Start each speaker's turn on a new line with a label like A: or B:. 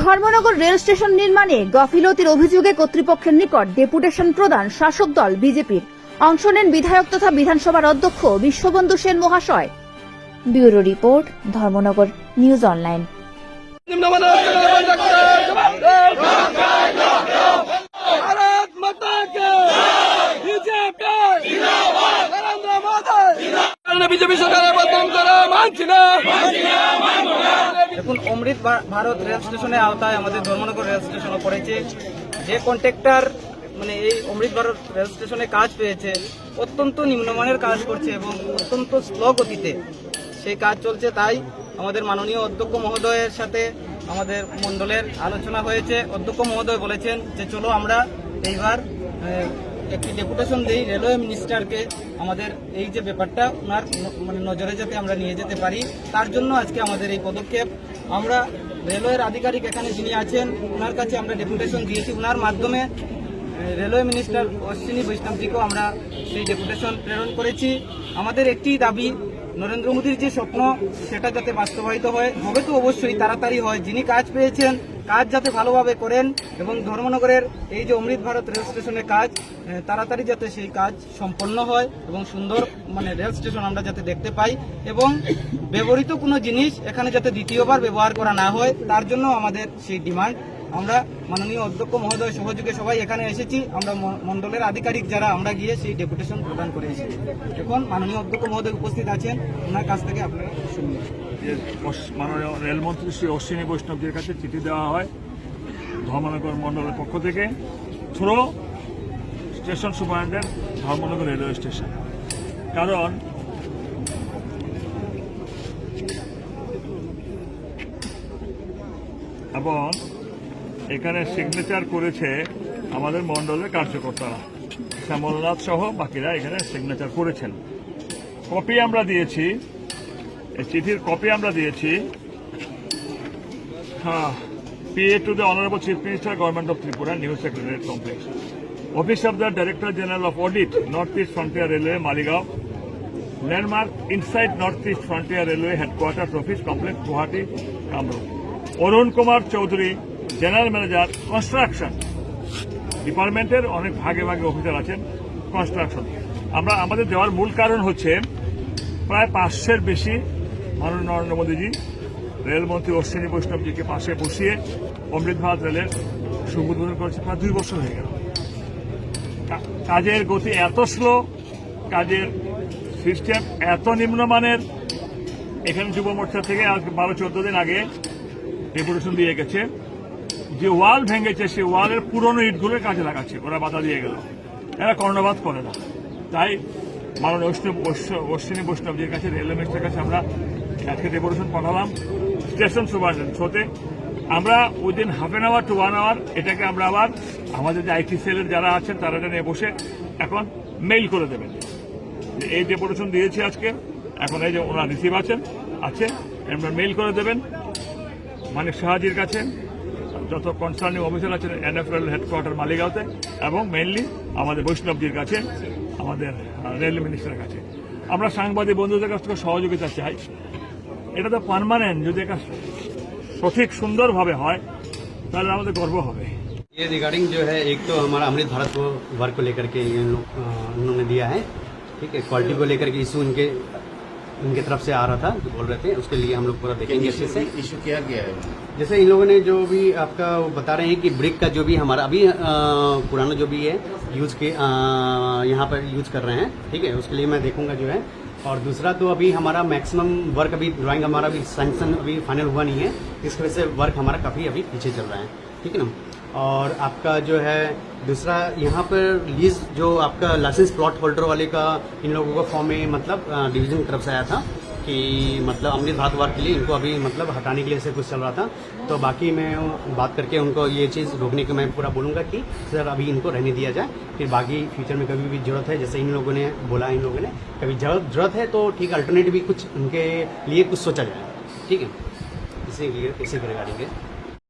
A: Dharmanagar rail station নির্মাণে গাফিলতির অভিযোগে কর্তৃপক্ষের নিকট ডেপুটেশন প্রদান শাসক দল বিজেপির। অংশ নেন বিধায়ক তথা বিধানসভার অধ্যক্ষ বিশ্ববন্ধু সেন মহাশয়।
B: Bureau report, Dharmanagar, news online.
C: দেখুন, অমৃত ভারত রেল স্টেশনের আওতায় আমাদের ধর্মনগর রেল স্টেশনও পড়েছে। যে কন্ট্রাক্টর মানে এই অমৃত ভারত রেল স্টেশনে কাজ পেয়েছে, অত্যন্ত নিম্নমানের কাজ করছে এবং অত্যন্ত স্লো গতিতে সেই কাজ চলছে তাই আমাদের মাননীয় অধ্যক্ষ মহোদয়ের সাথে আমাদের মণ্ডলের আলোচনা হয়েছে। অধ্যক্ষ মহোদয় বলেছেন যে, চলো আমরা এইবার একটি ডেপুটেশন দিই রেলওয়ে মিনিস্টারকে। আমাদের এই যে ব্যাপারটা, ওনার মানে নজরে যাতে আমরা নিয়ে যেতে পারি, তার জন্য আজকে আমাদের এই পদক্ষেপ। আমরা রেলওয়ের আধিকারিক এখানে যিনি আছেন, ওনার কাছে আমরা ডেপুটেশন দিয়েছি। ওনার মাধ্যমে রেলওয়ে মিনিস্টার অশ্বিনী বৈষ্ণবজিকেও আমরা সেই ডেপুটেশন প্রেরণ করেছি। আমাদের একটি দাবি, নরেন্দ্র মোদীর যে স্বপ্ন, সেটা যাতে বাস্তবায়িত হয়। হবে তো অবশ্যই, তাড়াতাড়ি হয়। যিনি কাজ পেয়েছেন কাজ যাতে ভালোভাবে করেন এবং ধর্মনগরের এই যে অমৃত ভারত রেল স্টেশনের কাজ তাড়াতাড়ি যাতে সেই কাজ সম্পন্ন হয় এবং সুন্দর মানে রেল স্টেশন আমরা যাতে দেখতে পাই এবং ব্যবহৃত কোনো জিনিস এখানে যাতে দ্বিতীয়বার ব্যবহার করা না হয়, তার জন্য আমাদের সেই ডিমান্ড। আমরা মাননীয় অধ্যক্ষ মহোদয় সহযোগে সবাই এখানে এসেছি। আমরা ম- মণ্ডলের আধিকারিক যারা, আমরা গিয়ে সেই ডেপুটেশন প্রদান করে এসেছি। এখন মাননীয় অধ্যক্ষ মহোদয় উপস্থিত আছেন। ওনার কাছ থেকে আপনারা শুনবেন
D: মাননীয় রেলমন্ত্রী শ্রী অশ্বিনী বৈষ্ণবজির কাছে চিঠি দেওয়া হয় ধর্মনগর মণ্ডলের পক্ষ থেকে। Through station superintendent, Dharmanagar railway station. কারণ এবং এখানে সিগনেচার করেছে আমাদের মন্ডলের কার্যকর্তারা। শ্যামলনাথ সহ বাকিরা এখানে সিগনেচার করেছেন। কপি আমরা দিয়েছি। চিঠির কপি আমরা দিয়েছি। হ্যাঁ PA to the honourable chief minister government of Tripura new secretary complex office of the director general of audit north east frontier railway Maligaon landmark inside north east frontier railway headquarter office complex Guwahati Kamrup Arun Kumar Chowdhury general manager construction ডিপার্টমেন্টের অনেক ভাগে ভাগে officer আছেন construction আমরা, আমাদের দেওয়ার মূল কারণ হচ্ছে প্রায় পাঁচশের বেশি মাননীয় নরেন্দ্র মোদীজি রেলমন্ত্রী অশ্বিনী বৈষ্ণবজিকে পাশে বসিয়ে অমৃত ভারত রেলের শুভ উদ্বোধন করেছে। প্রায় দুই বছর হয়ে গেল। কাজের গতি এত স্লো কাজের সিস্টেম এত নিম্নমানের, এখানে যুব মোর্চা থেকে আজ বারো চোদ্দ দিন আগে ডেপুটেশন দিয়ে গেছে। যে ওয়াল ভেঙেছে সেই ওয়ালের পুরনো ইটগুলোর কাজে লাগাচ্ছে। ওরা বাধা দিয়ে গেল। এরা কর্ণবাদ করে না। তাই মাননীয় বৈষ্ণব বৈষ্ণ- অশ্বিনী বৈষ্ণবজির কাছে, রেল মিনিস্টারের কাছে আমরা আজকে ডেপুটেশন পাঠালাম। স্টেশন সুপারিনটেন্ডেন্ট হতে আমরা within half an hour to one hour এটাকে আমরা আবার আমাদের যে আইটি সেলের যারা আছেন, তারা এটা নিয়ে বসে এখন মেইল করে দেবেন। এই ডেপুটেশন দিয়েছি আজকে, এখন এই যে ওনার রিসিভ আছেন, আছে আমরা মেইল করে দেবেন। মানিক শাহাজির কাছে। যত কনসার্নিং অফিসার আছেন এনএফএল হেডকোয়ার্টার মালিগাঁওতে এবং মেইনলি আমাদের বৈষ্ণবজির কাছে আমাদের আহ, রেল মিনিস্টারের কাছে আমরা সাংবাদিক বন্ধুদের কাছ থেকে সহযোগিতা চাই এটা তো পারমানেন্ট যদি এটা সঠিক সুন্দরভাবে হয় তাহলে আমাদের গর্ব হবে
E: ये रिगार्डिंग जो है एक तो हमारा अमृत भारत को वर्क को लेकर के ये लोग अ, उन्होंने दिया है ठीक है क्वालिटी को लेकर के इशू इनके इनके तरफ़ से आ रहा था जो बोल रहे थे उसके लिए हम लोग पूरा देखेंगे अच्छे से।
F: इशू किया गया है?
E: जैसे इन लोगों ने जो भी आपका वो बता रहे हैं कि ब्रिक का जो भी हमारा अभी पुराना जो भी है यूज़ के यहाँ पर यूज़ कर रहे हैं ठीक है उसके लिए मैं देखूँगा जो है। और दूसरा तो अभी हमारा मैक्सिमम वर्क अभी ड्राइंग हमारा अभी सैंक्शन अभी फाइनल हुआ नहीं है इस वजह से वर्क हमारा काफ़ी अभी पीछे चल रहा है ठीक है ना? और आपका जो है दूसरा यहाँ पर लीज जो आपका लाइसेंस प्लॉट होल्डर वाले का इन लोगों का फॉर्म में मतलब डिवीज़न की तरफ़ से आया था कि मतलब अमृत भारत के लिए इनको अभी मतलब हटाने के लिए ऐसे कुछ चल रहा था। तो बाकी मैं बात करके उनको ये चीज़ रोकने की मैं पूरा बोलूँगा कि सर अभी इनको रहने दिया जाए, फिर बाकी फ्यूचर में कभी भी ज़रूरत है, जैसे इन लोगों ने बोला, इन लोगों ने कभी ज़रूरत है तो ठीक अल्टरनेटिव भी कुछ उनके लिए कुछ सोचा जाए। ठीक है? इसी इसी के रिगार्डिंग है।